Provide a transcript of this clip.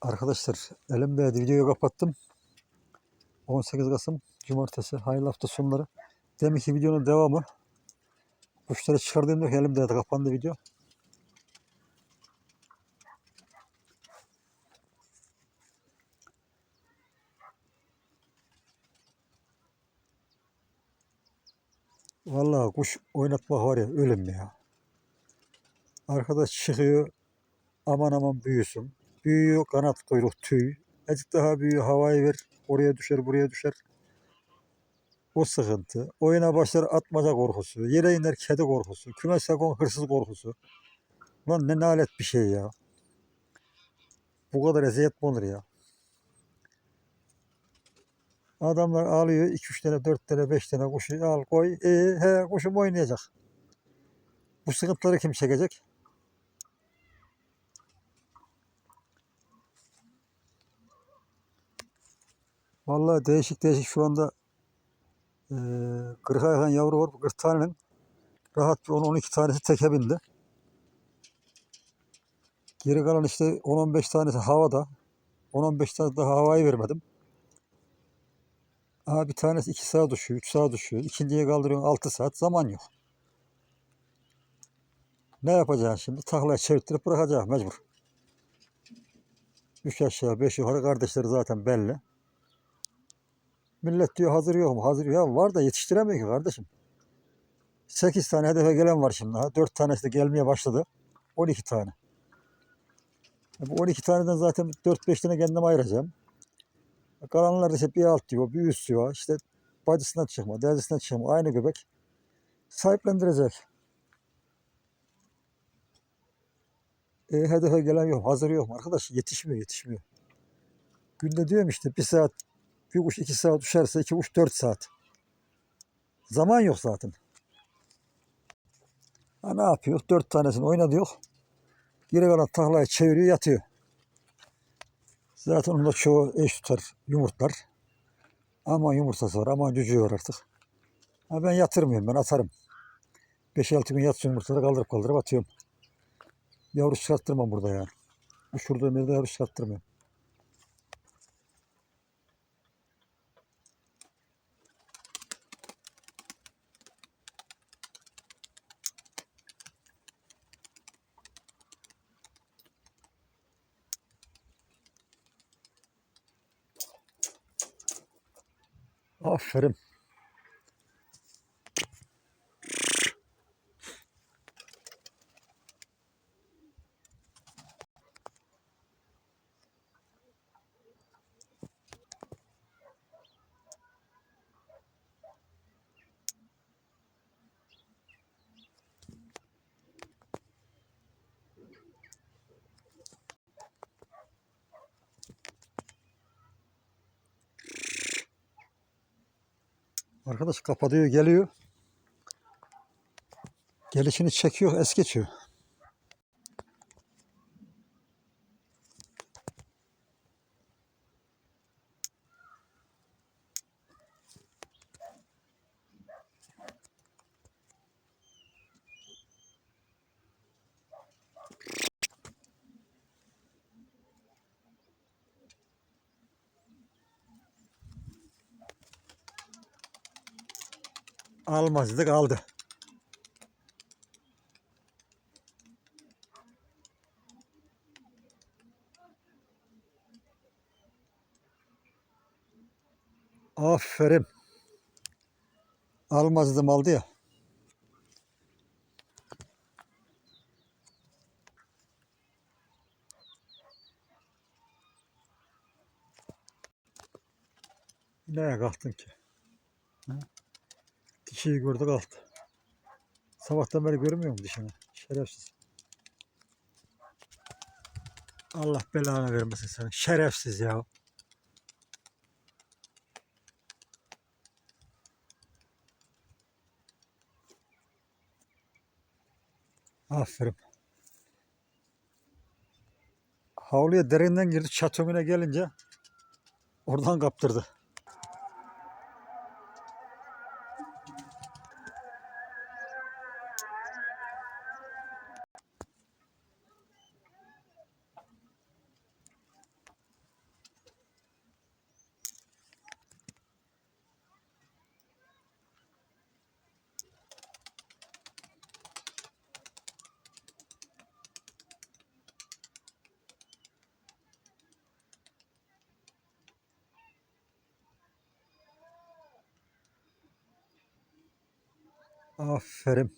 Arkadaşlar elimde videoyu kapattım. 18 Kasım Cumartesi. Hayırlı hafta sonları. Deminki videonun devamı. Kuşları çıkardığımda elimde de kapandı video. Vallahi kuş oynatmak var ya ölüm ya. Arkadaş çıkıyor aman aman büyüsün. Büyüyor kanat kuyruk tüy. Azıcık daha büyüyor havayı ver. Oraya düşer buraya düşer. O sıkıntı. Oyuna başlar atmaca korkusu. Yere iner kedi korkusu. Kümes sakon hırsız korkusu. Lan ne nalet bir şey ya. Bu kadar eziyet mi olur ya? Adamlar alıyor 2-3 tane, 4 tane, 5 tane kuşu al koy. E, he kuşum oynayacak. Bu sıkıntıları kim çekecek? Vallahi değişik değişik şu anda eee 40'a yakın yavru var. Bu 40 tanenin rahat bir 10-12 tanesi teke bindi. Geri kalan işte 10-15 tanesi havada. 10-15 tane daha havayı vermedim. Aha bir tanesi 2 saat düşüyor, 3 saat düşüyor. İkinciye kaldırıyorsun 6 saat. Zaman yok. Ne yapacaksın şimdi? Taklaya çevirtirip bırakacaksın mecbur. 3 aşağı 5 yukarı kardeşleri zaten belli. Millet diyor hazır yok mu? Hazır ya var da yetiştiremiyor ki kardeşim. 8 tane hedefe gelen var şimdi. Ha. 4 tanesi de gelmeye başladı. 12 tane. E Bu 12 taneden zaten 4-5 tane kendime ayıracağım. Kalanlar ise bir alt diyor, bir üst diyor. İşte bacısından çıkma, derzisinden çıkma. Aynı göbek. Sahiplendirecek. E, hedefe gelen yok, hazır yok mu? Arkadaş yetişmiyor, yetişmiyor. Günde diyorum işte bir saat, bir kuş iki saat düşerse iki kuş dört saat. Zaman yok zaten. Ha ne yapıyor? Dört tanesini oynadı yok. Geri kalan taklayı çeviriyor yatıyor. Zaten onda çoğu eş tutar yumurtlar. Aman yumurtası var, aman cücüğü var artık. Ha ben yatırmıyorum, ben atarım. 5-6 gün yatsın yumurtaları kaldırıp kaldırıp atıyorum. Yavru çıkarttırmam burada yani. Uçurduğum yerde yavru çıkarttırmıyorum. Aferin. Arkadaş kapatıyor geliyor. Gelişini çekiyor es geçiyor. Almaz dedik aldı. Aferin. Almaz dedim aldı ya. Neye kalktın ki? Dişiyi gördü kalktı. Sabahtan beri görmüyor musun dişini? Şerefsiz. Allah belanı vermesin sana. Şerefsiz ya. Aferin. Havluya derinden girdi. Çatomine gelince oradan kaptırdı. Aferin.